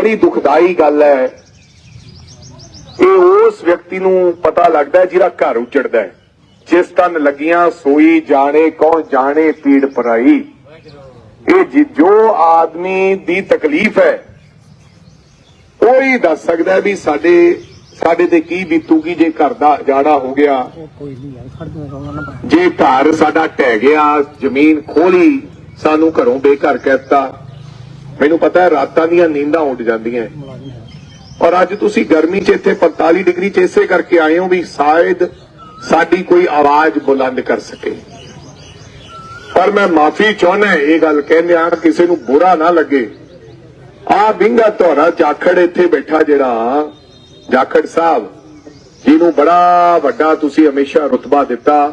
ਬੜੀ ਦੁਖਦਾਈ ਗੱਲ ਹੈ। ਇਹ ਉਸ ਵਿਅਕਤੀ ਨੂੰ ਪਤਾ ਲੱਗਦਾ ਜਿਹੜਾ ਘਰ ਉਜੜਦਾ ਹੈ। ਜਿਸ ਤਨ ਲੱਗੀਆਂ ਸੋਈ ਜਾਣੇ, ਕੌਣ ਜਾਣੇ ਪੀੜ ਪਰਾਈ। ਇਹ ਜੋ ਆਦਮੀ ਦੀ ਤਕਲੀਫ ਹੈ, ਉਹ ਹੀ ਦੱਸ ਸਕਦਾ ਵੀ ਸਾਡੇ ਸਾਡੇ ਤੇ ਕੀ ਬੀਤੂਗੀ ਜੇ ਘਰ ਦਾ ਜਾੜਾ ਹੋ ਗਿਆ। ਜੇ ਘਰ ਸਾਡਾ ਢਹਿ ਗਿਆ, ਜ਼ਮੀਨ ਖੋਲੀ, ਸਾਨੂੰ ਘਰੋਂ ਬੇਘਰ ਕਹਿਤਾ ਮੈਨੂੰ ਪਤਾ ਹੈ, ਰਾਤਾਂ ਦੀਆਂ ਨੀਂਦਾਂ ਉੱਡ ਜਾਂਦੀਆਂ ਔਰ ਅੱਜ ਤੁਸੀਂ ਗਰਮੀ 'ਚ ਇੱਥੇ 45 ਡਿਗਰੀ 'ਚ ਇਸੇ ਕਰਕੇ ਆਏ ਹੋ ਵੀ ਸ਼ਾਇਦ ਸਾਡੀ ਕੋਈ ਆਵਾਜ਼ ਬੁਲੰਦ ਕਰ ਸਕੇ। ਪਰ ਮੈਂ ਮਾਫੀ ਚਾਹੁੰਦਾ ਇਹ ਗੱਲ ਕਹਿੰਦੇ ਆ ਕਿਸੇ ਨੂੰ ਬੁਰਾ ਨਾ ਲੱਗੇ। ਆ ਬਿੰਗਾ ਤੁਹਾਡਾ ਜਾਖੜ ਇੱਥੇ ਬੈਠਾ ਜਿਹੜਾ, ਜਾਖੜ ਸਾਹਿਬ, ਜਿਹਨੂੰ ਬੜਾ ਵੱਡਾ ਤੁਸੀਂ ਹਮੇਸ਼ਾ ਰੁਤਬਾ ਦਿੱਤਾ,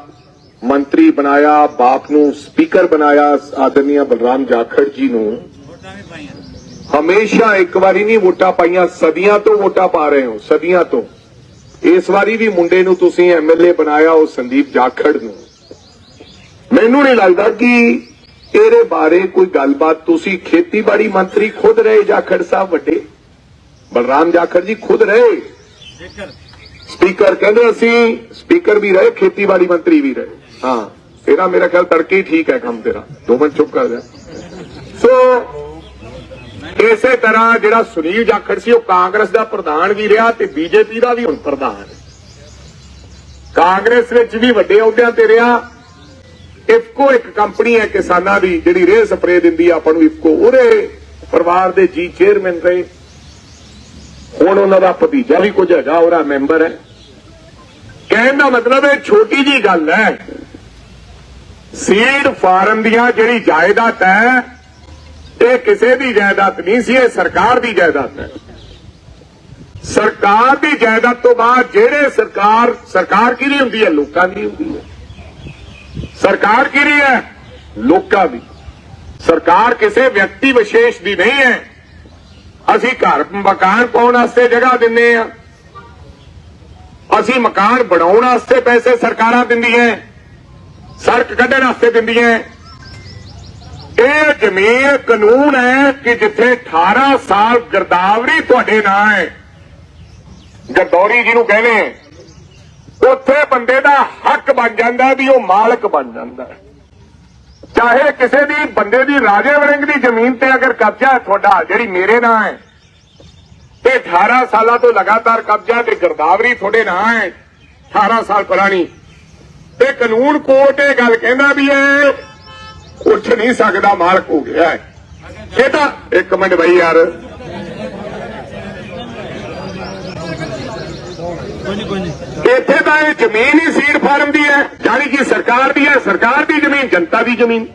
ਮੰਤਰੀ ਬਣਾਇਆ, ਬਾਪ ਨੂੰ ਸਪੀਕਰ ਬਣਾਇਆ ਆਦਰਨੀਆ ਬਲਰਾਮ ਜਾਖੜ ਜੀ ਨੂੰ। ਹਮੇਸ਼ਾ ਇੱਕ ਵਾਰੀ ਨਹੀਂ ਵੋਟਾਂ ਪਾਈਆਂ ਸਦੀਆਂ ਤੋਂ ਵੋਟਾਂ ਪਾ ਰਹੇ ਹੋ ਸਦੀਆਂ ਤੋਂ। ਇਸ ਵਾਰੀ ਵੀ ਮੁੰਡੇ ਨੂੰ ਤੁਸੀਂ ਐਮਐਲਏ ਬਣਾਇਆ ਉਹ ਸੰਦੀਪ ਜਾਖੜ ਨੂੰ। ਮੈਨੂੰ ਨਹੀਂ ਲੱਗਦਾ ਕਿ ਇਹਦੇ ਬਾਰੇ ਕੋਈ ਗੱਲਬਾਤ ਤੁਸੀਂ ਖੇਤੀਬਾੜੀ ਮੰਤਰੀ ਖੁਦ ਰਹੇ ਜਾਖੜ ਸਾਹਿਬ ਵੱਡੇ। ਬਲਰਾਮ ਜਾਖੜ ਜੀ ਖੁਦ ਰਹੇ। ਸਪੀਕਰ ਕਹਿੰਦੇ ਅਸੀਂ ਸਪੀਕਰ ਵੀ ਰਹੇ ਖੇਤੀਬਾੜੀ ਮੰਤਰੀ ਵੀ ਰਹੇ। ਹਾਂ ਤੇਰਾ ਮੇਰਾ ਖਿਆਲ ਤੜਕੇ ਹੀ ਠੀਕ ਹੈ ਕੰਮ ਤੇਰਾ। ਦੋ ਮਿੰਟ ਚੁੱਪ ਕਰ ਜਾ। ਸੋ ਇਸੇ ਤਰ੍ਹਾਂ ਜਿਹੜਾ ਸੁਨੀਲ ਜਾਖੜ ਸੀ, ਉਹ ਕਾਂਗਰਸ ਦਾ ਪ੍ਰਧਾਨ ਵੀ ਰਿਹਾ ਤੇ ਬੀਜੇਪੀ ਦਾ ਵੀ ਹੁਣ ਪ੍ਰਧਾਨ। ਕਾਂਗਰਸ ਵਿੱਚ ਵੀ ਵੱਡੇ ਅਹੁਦਿਆਂ ਤੇ ਰਿਹਾ। ਇਫਕੋ ਇੱਕ ਕੰਪਨੀ ਹੈ ਕਿਸਾਨਾਂ ਦੀ, ਜਿਹੜੀ ਰੇਹ ਸਪਰੇ ਦਿੰਦੀ ਆ ਆਪਾਂ ਨੂੰ ਇਫਕੋ। ਉਹਦੇ ਪਰਿਵਾਰ ਦੇ ਜੀ ਚੇਅਰਮੈਨ ਰਹੇ। ਹੁਣ ਉਹਨਾਂ ਦਾ ਭਤੀਜਾ ਵੀ ਕੁਝ ਹੈਗਾ, ਉਹਦਾ ਮੈਂਬਰ ਹੈ। ਕਹਿਣ ਦਾ ਮਤਲਬ ਇਹ ਛੋਟੀ ਜੀ ਗੱਲ ਹੈ। ਸੀਡ ਫਾਰਮ ਦੀਆਂ ਜਿਹੜੀ ਜਾਇਦਾਦ ਹੈ ਇਹ ਕਿਸੇ ਦੀ ਜਾਇਦਾਦ ਨਹੀਂ ਸੀ, ਇਹ ਸਰਕਾਰ ਦੀ ਜਾਇਦਾਦ ਹੈ। ਸਰਕਾਰ ਦੀ ਜਾਇਦਾਦ ਤੋਂ ਬਾਅਦ ਜਿਹੜੇ ਸਰਕਾਰ ਸਰਕਾਰ ਕਿਹਦੀ ਹੁੰਦੀ ਹੈ? ਲੋਕਾਂ ਦੀ ਹੁੰਦੀ ਹੈ। ਸਰਕਾਰ ਕਿਹਦੀ ਹੈ? ਲੋਕਾਂ ਦੀ। ਸਰਕਾਰ ਕਿਸੇ ਵਿਅਕਤੀ ਵਿਸ਼ੇਸ਼ ਦੀ ਨਹੀਂ ਹੈ। ਅਸੀਂ ਘਰ ਮਕਾਨ ਪਾਉਣ ਵਾਸਤੇ ਜਗ੍ਹਾ ਦਿੰਨੇ ਆ ਅਸੀਂ ਮਕਾਨ ਬਣਾਉਣ ਵਾਸਤੇ ਪੈਸੇ ਸਰਕਾਰਾਂ ਦਿੰਦੀਆਂ ਸੜਕ ਕੱਢਣ ਵਾਸਤੇ ਦਿੰਦੀਆਂ ਇਹ ਜ਼ਮੀਨ ਕਾਨੂੰਨ ਹੈ ਕਿ ਜਿੱਥੇ 18 ਸਾਲ ਗਰਦਾਵਰੀ ਤੁਹਾਡੇ ਨਾਂ ਹੈ। ਗਰਦੌਰੀ ਜਿਹਨੂੰ ਕਹਿੰਦੇ ਆ, ਉੱਥੇ ਬੰਦੇ ਦਾ ਹੱਕ ਬਣ ਜਾਂਦਾ ਵੀ ਉਹ ਮਾਲਕ ਬਣ ਜਾਂਦਾ। ਚਾਹੇ ਕਿਸੇ ਦੀ ਬੰਦੇ ਦੀ ਰਾਜੇ ਵਰਿੰਗ ਦੀ ਜ਼ਮੀਨ ਤੇ ਅਗਰ ਕਬਜ਼ਾ ਹੈ ਤੁਹਾਡਾ ਜਿਹੜੀ ਮੇਰੇ ਨਾਂ ਹੈ ਤੇ 18 ਸਾਲਾਂ ਤੋਂ ਲਗਾਤਾਰ ਕਬਜ਼ਾ ਤੇ ਗਰਦਾਵਰੀ ਤੁਹਾਡੇ ਨਾਂ ਹੈ 18 ਸਾਲ ਪੁਰਾਣੀ। ਤੇ ਕਾਨੂੰਨ ਕੋਰਟ ਇਹ ਗੱਲ ਕਹਿੰਦਾ ਵੀ ਇਹ ਉੱਠ ਨਹੀਂ ਸਕਦਾ, ਮਾਲਕ ਹੋ ਗਿਆ ਹੈ। ਇਹ ਤਾਂ ਇੱਕ ਮਿੰਟ ਬਈ ਯਾਰ। ਇੱਥੇ ਤਾਂ ਇਹ ਜ਼ਮੀਨ ਹੀ ਸੀਡ ਫਾਰਮ ਦੀ ਹੈ ਜਾਨੀ ਕਿ ਸਰਕਾਰ ਦੀ ਹੈ, ਸਰਕਾਰ ਦੀ ਜ਼ਮੀਨ, ਜਨਤਾ ਦੀ ਜ਼ਮੀਨ।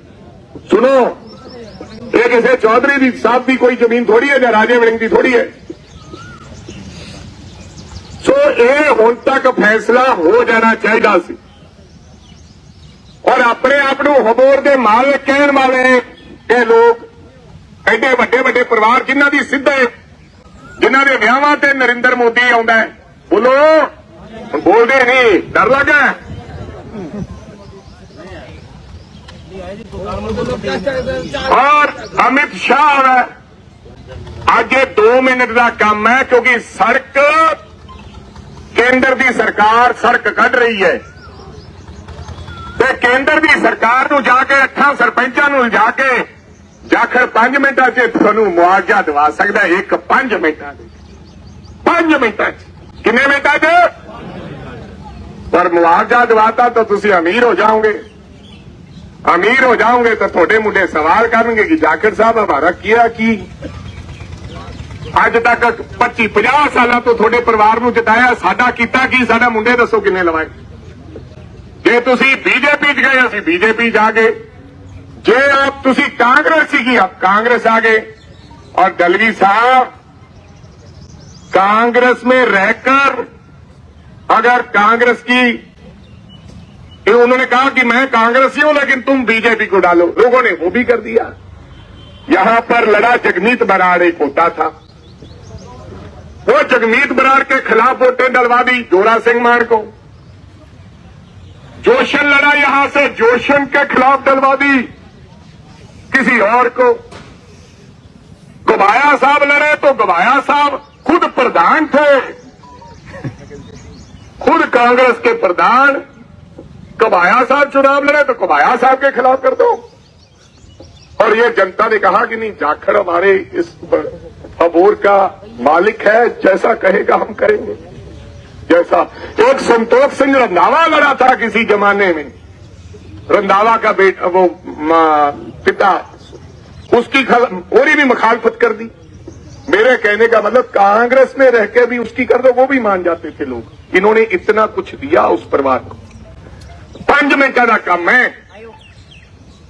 ਸੁਣੋ, ਇਹ ਕਿਸੇ ਚੌਧਰੀ ਦੀ, ਸਾਹਿਬ ਦੀ ਕੋਈ ਜ਼ਮੀਨ ਥੋੜੀ ਹੈ ਜਾਂ ਰਾਜੇ ਵੜਿੰਗ ਦੀ ਥੋੜੀ ਹੈ? ਸੋ ਇਹ ਹੁਣ ਤੱਕ ਫੈਸਲਾ ਹੋ ਜਾਣਾ ਚਾਹੀਦਾ ਸੀ। ਔਰ ਆਪਣੇ ਆਪ ਨੂੰ ਹਬੋਰ ਦੇ ਮਾਲਕ ਕਹਿਣ ਵਾਲੇ ਇਹ ਲੋਕ ਐਡੇ ਵੱਡੇ ਵੱਡੇ ਪਰਿਵਾਰ ਜਿਨ੍ਹਾਂ ਦੀ ਸਿੱਧੇ ਜਿਨ੍ਹਾਂ ਦੇ ਵਿਆਹਾਂ ਤੇ ਨਰਿੰਦਰ ਮੋਦੀ ਆਉਂਦਾ ਹੈ। ਬੋਲੋ, ਬੋਲਦੇ ਨਹੀਂ ਡਰ ਲੱਗਾ ਔਰ ਅਮਿਤ ਸ਼ਾਹ ਹੈ। ਅੱਜ ਇਹ 2 ਮਿੰਟ ਦਾ ਕੰਮ ਹੈ, ਕਿਉਂਕਿ ਸੜਕ ਕੇਂਦਰ ਦੀ ਸਰਕਾਰ ਸੜਕ ਕੱਢ ਰਹੀ ਹੈ। ਤੇ ਕੇਂਦਰ ਦੀ ਸਰਕਾਰ ਨੂੰ ਜਾ ਕੇ ਅੱਠਾਂ ਸਰਪੰਚਾਂ ਨੂੰ ਜਾ ਕੇ ਜਾਖਰ 5 ਮਿੰਟਾਂ 'ਚ ਤੁਹਾਨੂੰ ਮੁਆਵਜ਼ਾ ਦਿਵਾ ਸਕਦਾ ਹੈ, ਇੱਕ 5 ਮਿੰਟਾਂ ਦੇ 5 ਮਿੰਟਾਂ 'ਚ। ਕਿੰਨੇ ਮਿੰਟਾਂ 'ਚ? ਪਰ ਮੁਆਵਜ਼ਾ ਦਿਵਾਤਾ ਤਾਂ ਤੁਸੀਂ ਅਮੀਰ ਹੋ ਜਾਓਗੇ। ਅਮੀਰ ਹੋ ਜਾਓਗੇ ਤਾਂ ਤੁਹਾਡੇ ਮੁੰਡੇ ਸਵਾਲ ਕਰਨਗੇ ਕਿ ਜਾਖਰ ਸਾਹਿਬ ਹਮਾਰਾ ਕੀਆ ਕੀ? ਅੱਜ ਤੱਕ 25 50 ਸਾਲਾਂ ਤੋਂ ਤੁਹਾਡੇ ਪਰਿਵਾਰ ਨੂੰ ਜਿਤਾਇਆ ਸਾਡਾ ਕੀਤਾ ਕੀ? ਸਾਡਾ ਮੁੰਡੇ ਦੱਸੋ ਕਿੰਨੇ ਲਵਾਏ? जे ਤੁਸੀਂ बीजेपी गए ਗਏ बीजेपी ਬੀਜੇਪੀ ਜਾ ਕੇ ਜੇ ਆਪ ਤੁਸੀਂ ਕਾਂਗਰਸ 'ਚ आप कांग्रेस आ गए। और दलवी साहब, कांग्रेस में रहकर अगर कांग्रेस की उन्होंने कहा कि मैं कांग्रेस ही हूँ लेकिन तुम बीजेपी को डालो। लोगों ने वो भी कर दिया। यहाँ पर लड़ा जगमीत बराड़ एक होता था। वो जगमीत बराड़ के खिलाफ वोटें डलवा दी जोरा सिंह मार को। जोशन लड़ा यहाँ से। जोशन के खिलाफ डलवा दी किसी और को। गवाया साहब लड़े तो गवाया साहब खुद प्रधान थे। खुद कांग्रेस के प्रधान। कबाया साहब चुनाव लड़े तो कबाया साहब के खिलाफ कर दो। और ये जनता ने कहा कि नहीं, जाखड़ हमारे इस अबोर का मालिक है, जैसा कहेगा हम करेंगे। जैसा एक संतोष सिंह रंधावा लड़ा था किसी जमाने में रंधावा का बेटा वो म, पिता उसकी खल और भी मुखालफत कर दी मेरे कहने का मतलब कांग्रेस में रह के भी उसकी कर दो वो भी मान जाते थे लोग इन्होंने इतना कुछ दिया उस परिवार को ਪੰਜ ਮਿੰਟਾਂ ਦਾ ਕੰਮ ਹੈ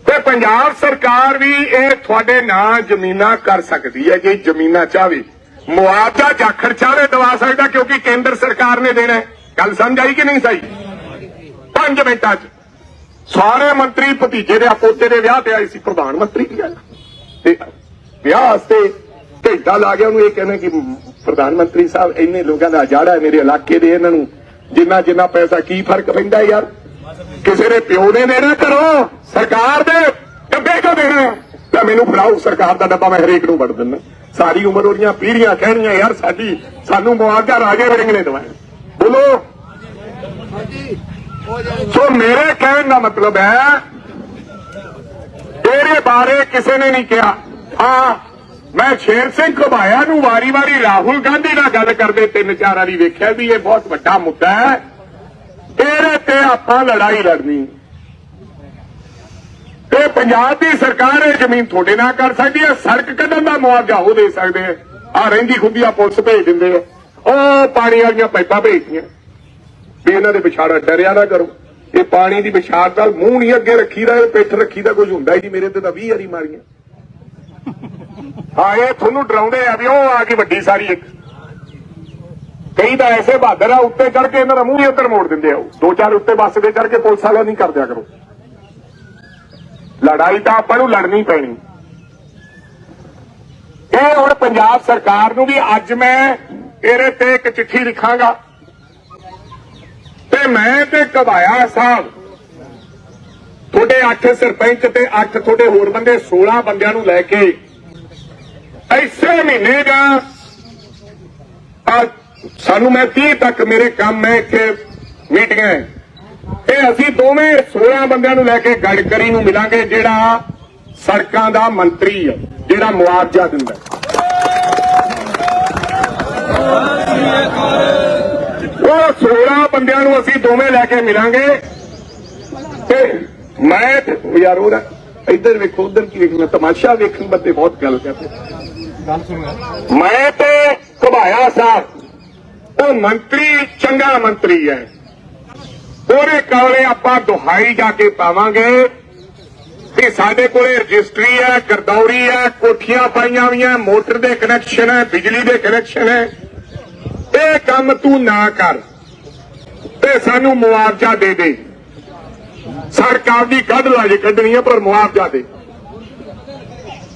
ਤੇ ਪੰਜਾਬ ਸਰਕਾਰ ਵੀ ਇਹ ਤੁਹਾਡੇ ਨਾਂ ਜ਼ਮੀਨਾਂ ਕਰ ਸਕਦੀ ਹੈ ਜੇ ਜ਼ਮੀਨਾਂ ਚਾਹਵੇ ਮੁਆਵਜ਼ਾ ਜਾਖੜ ਚਾਹਵੇ ਦਵਾ ਸਕਦਾ ਕਿਉਂਕਿ ਕੇਂਦਰ ਸਰਕਾਰ ਨੇ ਦੇਣਾ ਗੱਲ ਸਮਝ ਆਈ ਕਿ ਨਹੀਂ ਸਹੀ? ਪੰਜ ਮਿੰਟਾਂ 'ਚ। ਸਾਰੇ ਮੰਤਰੀ ਭਤੀਜੇ ਦੇ ਆਪੋਤੇ ਦੇ ਵਿਆਹ ਤੇ ਆਏ ਸੀ, ਪ੍ਰਧਾਨ ਮੰਤਰੀ ਦੀ ਗੱਲ ਤੇ ਵਿਆਹ ਵਾਸਤੇ ਘੰਟਾ ਲਾ ਗਿਆ ਉਹਨੂੰ ਇਹ ਕਹਿੰਦਾ ਕਿ ਪ੍ਰਧਾਨ ਮੰਤਰੀ ਸਾਹਿਬ, ਇੰਨੇ ਲੋਕਾਂ ਦਾ ਜਾੜਾ ਹੈ ਮੇਰੇ ਇਲਾਕੇ ਦੇ ਇਹਨਾਂ ਨੂੰ। ਜਿੰਨਾ ਜਿੰਨਾ ਪੈਸਾ ਕੀ ਫ਼ਰਕ ਪੈਂਦਾ ਯਾਰ? ਕਿਸੇ ਦੇ ਪਿਓ ਨੇ ਦੇਣਾ ਕਰੋ ਸਰਕਾਰ ਦੇ ਡੱਬੇ ਕਿਉਂ ਦੇਣਾ ਤਾਂ ਮੈਨੂੰ ਫੜਾਓ, ਸਰਕਾਰ ਦਾ ਡੱਬਾ, ਮੈਂ ਹਰੇਕ ਨੂੰ ਵੜ ਦਿੰਦਾ। ਸਾਰੀ ਉਮਰ ਉਹਦੀਆਂ ਪੀੜ੍ਹੀਆਂ ਕਹਿਣੀਆਂ, ਯਾਰ ਸਾਡੀ, ਸਾਨੂੰ ਮੁਆਵਜ਼ਾ ਰਾਜੇ ਵੜਿੰਗ ਨੇ ਦਵਾਇਆ ਬੋਲੋ। ਸੋ ਮੇਰੇ ਕਹਿਣ ਦਾ ਮਤਲਬ ਹੈ, ਤੇਰੇ ਬਾਰੇ ਕਿਸੇ ਨੇ ਨਹੀਂ ਕਿਹਾ। ਹਾਂ, ਮੈਂ ਸ਼ੇਰ ਸਿੰਘ ਘੁਬਾਇਆ ਨੂੰ ਵਾਰੀ-ਵਾਰੀ ਰਾਹੁਲ ਗਾਂਧੀ ਨਾਲ ਗੱਲ ਕਰਦੇ ਤਿੰਨ ਚਾਰ ਵਾਰੀ ਵੇਖਿਆ ਵੀ ਇਹ ਬਹੁਤ ਵੱਡਾ ਮੁੱਦਾ ਹੈ। ਇਹਦੇ ਤੇ ਆਪਾਂ ਲੜਾਈ ਲੜਨੀ। ਤੇ ਪੰਜਾਬ ਦੀ ਸਰਕਾਰ ਇਹ ਜ਼ਮੀਨ ਤੁਹਾਡੇ ਨਾਲ ਕਰ ਸਕਦੀ ਹੈ, ਸੜਕ ਕੱਢਣ ਦਾ ਮੁਆਵਜ਼ਾ ਉਹ ਦੇ ਸਕਦੇ ਆ ਆ ਰਹਿੰਦੀ ਖੁੱਦੀਆਂ ਪੁਲਿਸ ਭੇਜ ਦਿੰਦੇ ਆ। ਉਹ ਪਾਣੀ ਵਾਲੀਆਂ ਪਾਈਪਾਂ ਭੇਜਦੀਆਂ। ਵੀ ਇਹਨਾਂ ਦੇ ਵਿਛਾੜਾ ਡਰਿਆ ਨਾ ਕਰੋ। ਇਹ ਪਾਣੀ ਦੀ ਵਿਛਾੜ ਨਾਲ ਮੂੰਹ ਨਹੀਂ ਅੱਗੇ ਰੱਖੀਦਾ, ਇਹ ਪਿੱਠ ਰੱਖੀਦਾ ਕੁਝ ਹੁੰਦਾ ਜੀ ਮੇਰੇ ਤੇ ਤਾਂ 20 ਵਾਰੀ ਮਾਰੀਆਂ। ਹਾਂ, ਇਹ ਤੁਹਾਨੂੰ ਡਰਾਉਂਦੇ ਆ ਵੀ ਉਹ ਆ ਗਈ ਵੱਡੀ ਸਾਰੀ ਇੱਕ। ਕਈ ਤਾਂ ਐਸੇ ਬਹਾਦਰ ਆ, ਉੱਤੇ ਚੜ ਕੇ ਇਹਨਾਂ ਦਾ ਮੂੰਹ ਹੀ ਉੱਧਰ ਮੋੜ ਦਿੰਦੇ ਆ ਦੋ ਚਾਰ ਉੱਤੇ ਬੱਸ ਦੇ ਚੜ ਕੇ ਪੁਲਿਸ ਵਾਲਾ ਨਹੀਂ ਕਰਦਿਆ ਕਰੋ। ਲੜਾਈ ਤਾਂ ਆਪਾਂ ਨੂੰ ਲੜਨੀ ਪੈਣੀ। ਇਹ ਹੁਣ ਪੰਜਾਬ ਸਰਕਾਰ ਨੂੰ ਵੀ ਅੱਜ ਮੈਂ ਇਹਦੇ ਤੇ ਇੱਕ ਚਿੱਠੀ ਲਿਖਾਂਗਾ। ਤੇ ਮੈਂ ਤੇ ਕਬਾਇਆ ਸਾਹਿਬ। ਤੁਹਾਡੇ 8 ਸਰਪੰਚ ਤੇ 8 ਤੁਹਾਡੇ ਹੋਰ ਬੰਦੇ 16 ਬੰਦਿਆਂ ਨੂੰ ਲੈ ਕੇ ਐਸੇ ਮਹੀਨੇ ਦਾ ਸਾਨੂੰ ਮੈਂ 30 ਤੱਕ ਮੇਰੇ ਕੰਮ ਹੈ ਇੱਥੇ ਮੀਟਿੰਗਾਂ ਇਹ ਅਸੀਂ ਦੋਵੇਂ 16 ਬੰਦਿਆਂ ਨੂੰ ਲੈ ਕੇ ਗੜਕਰੀ ਨੂੰ ਮਿਲਾਂਗੇ ਜਿਹੜਾ ਸੜਕਾਂ ਦਾ ਮੰਤਰੀ ਹੈ ਜਿਹੜਾ ਮੁਆਵਜ਼ਾ ਦਿੰਦਾ। ਉਹ 16 ਬੰਦਿਆਂ ਨੂੰ ਅਸੀਂ ਦੋਵੇਂ ਲੈ ਕੇ ਮਿਲਾਂਗੇ। ਤੇ ਮੈਂ ਤੇ- ਉਹ ਯਾਰ ਉਹਦਾ ਇੱਧਰ ਵੇਖੋ ਉਧਰ ਕੀ ਵੇਖਣਾ ਤਮਾਸ਼ਾ ਵੇਖਣ ਬੰਦੇ ਬਹੁਤ ਗੱਲ ਕਰਦੇ। ਮੈਂ ਤੇ ਘਬਾਇਆ ਸਾਹਿਬ ਉਹ ਮੰਤਰੀ ਚੰਗਾ ਮੰਤਰੀ ਹੈ। ਉਹਦੇ ਕੋਲੇ ਆਪਾਂ ਦੁਹਾਈ ਜਾ ਕੇ ਪਾਵਾਂਗੇ ਕਿ ਸਾਡੇ ਕੋਲੇ ਰਜਿਸਟਰੀ ਹੈ, ਗਰਦੌਰੀ ਹੈ, ਕੋਠੀਆਂ ਪਾਈਆਂ ਹੋਈਆਂ, ਮੋਟਰ ਦੇ ਕਨੈਕਸ਼ਨ ਹੈ, ਬਿਜਲੀ ਦੇ ਕਨੈਕਸ਼ਨ ਹੈ। ਇਹ ਕੰਮ ਤੂੰ ਨਾ ਕਰ ਤੇ ਸਾਨੂੰ ਮੁਆਵਜ਼ਾ ਦੇ ਦੇ। ਸਰਕਾਰ ਦੀ ਕੱਢ ਲਾ ਜੇ ਕੱਢਣੀ ਹੈ, ਪਰ ਮੁਆਵਜ਼ਾ ਦੇ।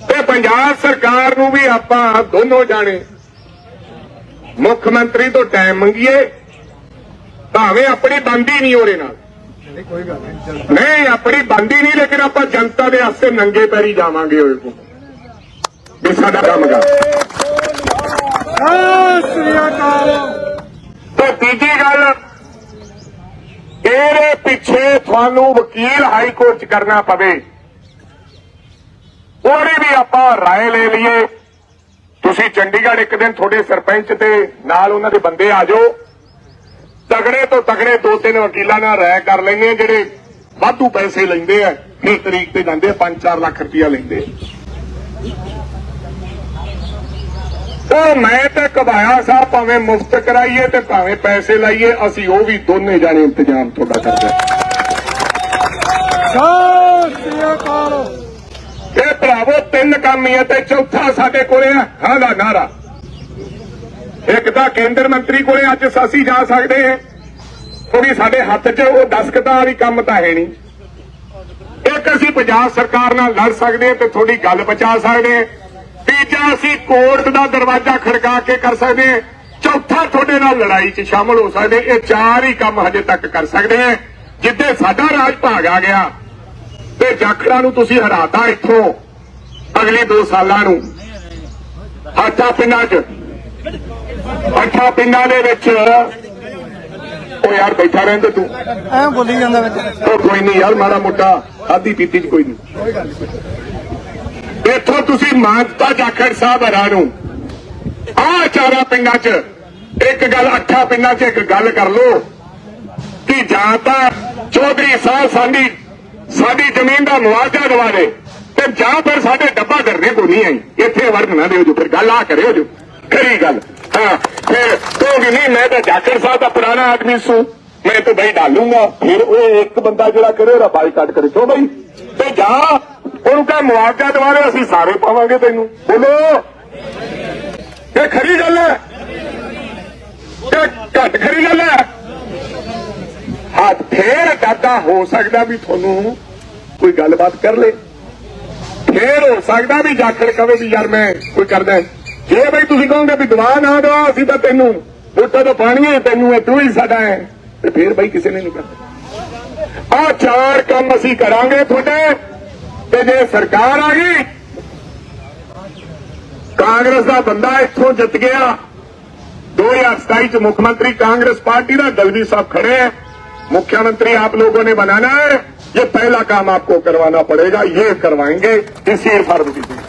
ਤੇ ਪੰਜਾਬ ਸਰਕਾਰ ਨੂੰ ਵੀ ਆਪਾਂ ਦੋਨੋਂ ਜਾਣੇ ਮੁੱਖ ਮੰਤਰੀ ਤੋਂ ਟਾਈਮ ਮੰਗੀਏ। ਭਾਵੇਂ ਆਪਣੀ ਬੰਦੀ ਨਹੀਂ ਉਹਦੇ ਨਾਲ ਨਹੀਂ ਆਪਣੀ ਬੰਦੀ ਨਹੀਂ ਲੇਕਿਨ ਆਪਾਂ ਜਨਤਾ ਦੇ ਵਾਸਤੇ ਨੰਗੇ ਪੈਰੀ ਜਾਵਾਂਗੇ ਉਹਦੇ ਕੋਲ ਵੀ ਸਾਡਾ ਕੰਮ ਕਰ ਤੇ ਤੀਜੀ ਗੱਲ ਇਹਦੇ ਪਿੱਛੇ ਤੁਹਾਨੂੰ ਵਕੀਲ ਹਾਈ ਕੋਰਟ ਚ ਕਰਨਾ ਪਵੇ ਉਹਦੀ ਵੀ ਆਪਾਂ رائے ਲੈ ਲਈਏ ਤੁਸੀਂ ਚੰਡੀਗੜ੍ਹ ਇੱਕ ਦਿਨ ਤੁਹਾਡੇ ਸਰਪੰਚ ਤੇ ਨਾਲ ਉਹਨਾਂ ਦੇ ਬੰਦੇ ਆ ਜਾਓ ਤਗੜੇ ਤੋਂ ਤਗੜੇ ਦੋ ਤਿੰਨ ਵਕੀਲਾਂ ਨਾਲ ਰਾਇ ਕਰ ਲੈਣੇ ਜਿਹੜੇ ਵਾਧੂ ਪੈਸੇ ਲੈਂਦੇ ਆ ਫਿਰ ਤਰੀਕ ਤੇ ਜਾਂਦੇ ਆ 5-4 ਲੱਖ ਰੁਪਇਆ ਲੈਂਦੇ ਆ। ਉਹ ਮੈਂ ਤੇ ਕਬਾਇਆ ਸਾਹਿਬ ਭਾਵੇਂ ਮੁਫਤ ਕਰਾਈਏ ਤੇ ਭਾਵੇਂ ਪੈਸੇ ਲਾਈਏ ਅਸੀਂ ਉਹ ਵੀ ਦੋਨੇ ਜਾਣੇ ਇੰਤਜ਼ਾਮ ਤੁਹਾਡਾ ਕਰਦੇ ਹਾਂ। ਇਹ ਭਰਾਵੋ ਤਿੰਨ ਕੰਮ ਹੀ ਤੇ ਚੌਥਾ ਸਾਡੇ ਕੋਲੇ ਹੈ ਹਾਂ ਦਾ ਨਾਰਾ ਇੱਕ ਤਾਂ ਕੇਂਦਰ ਮੰਤਰੀ ਕੋਲੇ ਅੱਜ ਅਸੀਂ ਜਾ ਸਕਦੇ ਹਾਂ। ਉਹ ਸਾਡੇ ਹੱਥ 'ਚ ਉਹ ਦਸਕਤਾਂ ਵਾਲੀ ਕੰਮ ਤਾਂ ਹੈ ਨਹੀਂ। ਇੱਕ ਅਸੀਂ ਪੰਜਾਬ ਸਰਕਾਰ ਨਾਲ ਲੜ ਸਕਦੇ ਹਾਂ ਤੇ ਤੁਹਾਡੀ ਗੱਲ ਬਚਾ ਸਕਦੇ ਹਾਂ। ਤੀਜਾ ਅਸੀਂ ਕੋਰਟ ਦਾ ਦਰਵਾਜ਼ਾ ਖੜਕਾ ਕੇ ਕਰ ਸਕਦੇ ਹਾਂ। ਚੌਥਾ ਤੁਹਾਡੇ ਨਾਲ ਲੜਾਈ 'ਚ ਸ਼ਾਮਲ ਹੋ ਸਕਦੇ ਇਹ ਚਾਰ ਹੀ ਕੰਮ ਹਜੇ ਤੱਕ ਕਰ ਸਕਦੇ ਹਾਂ। ਜਿੱਦੇ ਸਾਡਾ ਰਾਜ ਭਾਗ ਆ ਗਿਆ, ਤੇ ਜਾਖੜਾਂ ਨੂੰ ਤੁਸੀਂ ਹਰਾਤਾ ਇੱਥੋਂ ਅਗਲੇ 2 ਸਾਲਾਂ ਨੂੰ। ਅੱਠਾਂ ਪਿੰਡਾਂ 'ਚ। ਅੱਠਾਂ ਪਿੰਡਾਂ ਦੇ ਵਿੱਚ ਉਹ ਯਾਰ ਬੈਠਾ ਰਹਿੰਦੇ ਤੂੰ। ਐ ਬੋਲੀ ਜਾਂਦਾ ਵਿੱਚ। ਉਹ ਕੋਈ ਨਹੀਂ ਯਾਰ ਮਾੜਾ ਮੋਟਾ ਆਦੀ ਪੀਤੀ 'ਚ ਕੋਈ ਨਹੀਂ ਇੱਥੋਂ ਤੁਸੀਂ ਮਾਨਤਾ ਜਾਖੜ ਸਾਹਿਬ ਹਰਾਂ ਨੂੰ ਆਹ ਚਾਰਾਂ ਪਿੰਡਾਂ 'ਚ ਇੱਕ ਗੱਲ ਅੱਠਾਂ ਪਿੰਡਾਂ 'ਚ ਇੱਕ ਗੱਲ ਕਰ ਲੋ ਕਿ ਜਾਂ ਤਾਂ ਚੌਧਰੀ ਸਾਹਿਬ ਸਾਡੀ ਸਾਡੀ ਜ਼ਮੀਨ ਦਾ ਮੁਆਵਜ਼ਾ ਦਵਾ ਦੇ ਤੇ ਜਾਂ ਫਿਰ ਸਾਡੇ ਡੱਬਾ ਕਰਨੇ ਕੋ ਨਹੀਂ ਆਈ। ਇੱਥੇ ਵਰਗ ਨਾ ਦਿਓ ਜੋ ਫਿਰ ਗੱਲ ਆ ਕਰਿਓ ਜੋ। ਖਰੀ ਗੱਲ। ਹਾਂ, ਫਿਰ ਕਹੋਗੇ ਨਹੀਂ, ਮੈਂ ਤਾਂ ਜਾਖੜ ਸਾਹਿਬ ਦਾ ਪੁਰਾਣਾ ਆਦਮੀ ਸੂ। ਮੈਂ ਤਾਂ ਬਈ ਡਾਲੂੰਗਾ। ਫਿਰ ਉਹ ਇੱਕ ਬੰਦਾ ਜਿਹੜਾ ਕਰੇ, ਉਹਦਾ ਬਾਈਕਾਟ ਕਰੇ। ਕਿਉਂ ਬਈ? ਤੇ ਜਾ, ਉਹਨੂੰ ਕਹੇ, ਮੁਆਵਜ਼ਾ ਦਵਾ ਅਸੀਂ ਸਾਰੇ ਪਾਵਾਂਗੇ ਤੈਨੂੰ। ਬੋਲੋ। ਇਹ ਖਰੀ ਗੱਲ ਹੈ। ਇਹ ਘੱਟ ਖਰੀ ਗੱਲ ਹੈ। ਹੱਥ ਫੇਰ ਦਾਦਾ ਹੋ ਸਕਦਾ ਵੀ ਤੁਹਾਨੂੰ ਕੋਈ ਗੱਲਬਾਤ ਕਰ ਲੇ। ਫੇਰ ਹੋ ਸਕਦਾ ਵੀ ਜਾਖੜ ਕਵੇ ਵੀ ਯਾਰ ਮੈਂ ਕੋਈ ਕਰਦਾ ਜੇ ਬਈ ਤੁਸੀਂ ਕਹੋਗੇ ਵੀ ਦਵਾ ਨਾ ਦਵਾ ਅਸੀਂ ਤਾਂ ਤੈਨੂੰ ਬੂਟਾ ਤਾਂ ਪਾਣੀ ਹੈ ਤੈਨੂੰ ਇਹ ਤੂੰ ਹੀ ਸਾਡਾ ਹੈ ਤੇ ਫੇਰ ਬਈ ਕਿਸੇ ਨੇ ਨਹੀਂ ਕਰਦਾ ਆ ਚਾਰ ਕੰਮ ਅਸੀਂ ਕਰਾਂਗੇ ਤੁਹਾਡੇ ਤੇ ਜੇ ਸਰਕਾਰ ਆ ਗਈ ਕਾਂਗਰਸ ਦਾ ਬੰਦਾ ਇੱਥੋਂ ਜਿੱਤ ਗਿਆ 2027 ਚ मुख्य मंत्री कांग्रेस पार्टी ना दलवी साहब खड़े हैं मुख्यमंत्री आप लोगों ने बनाना है ये पहला काम आपको करवाना पड़ेगा ये करवाएंगे इसी फर्म की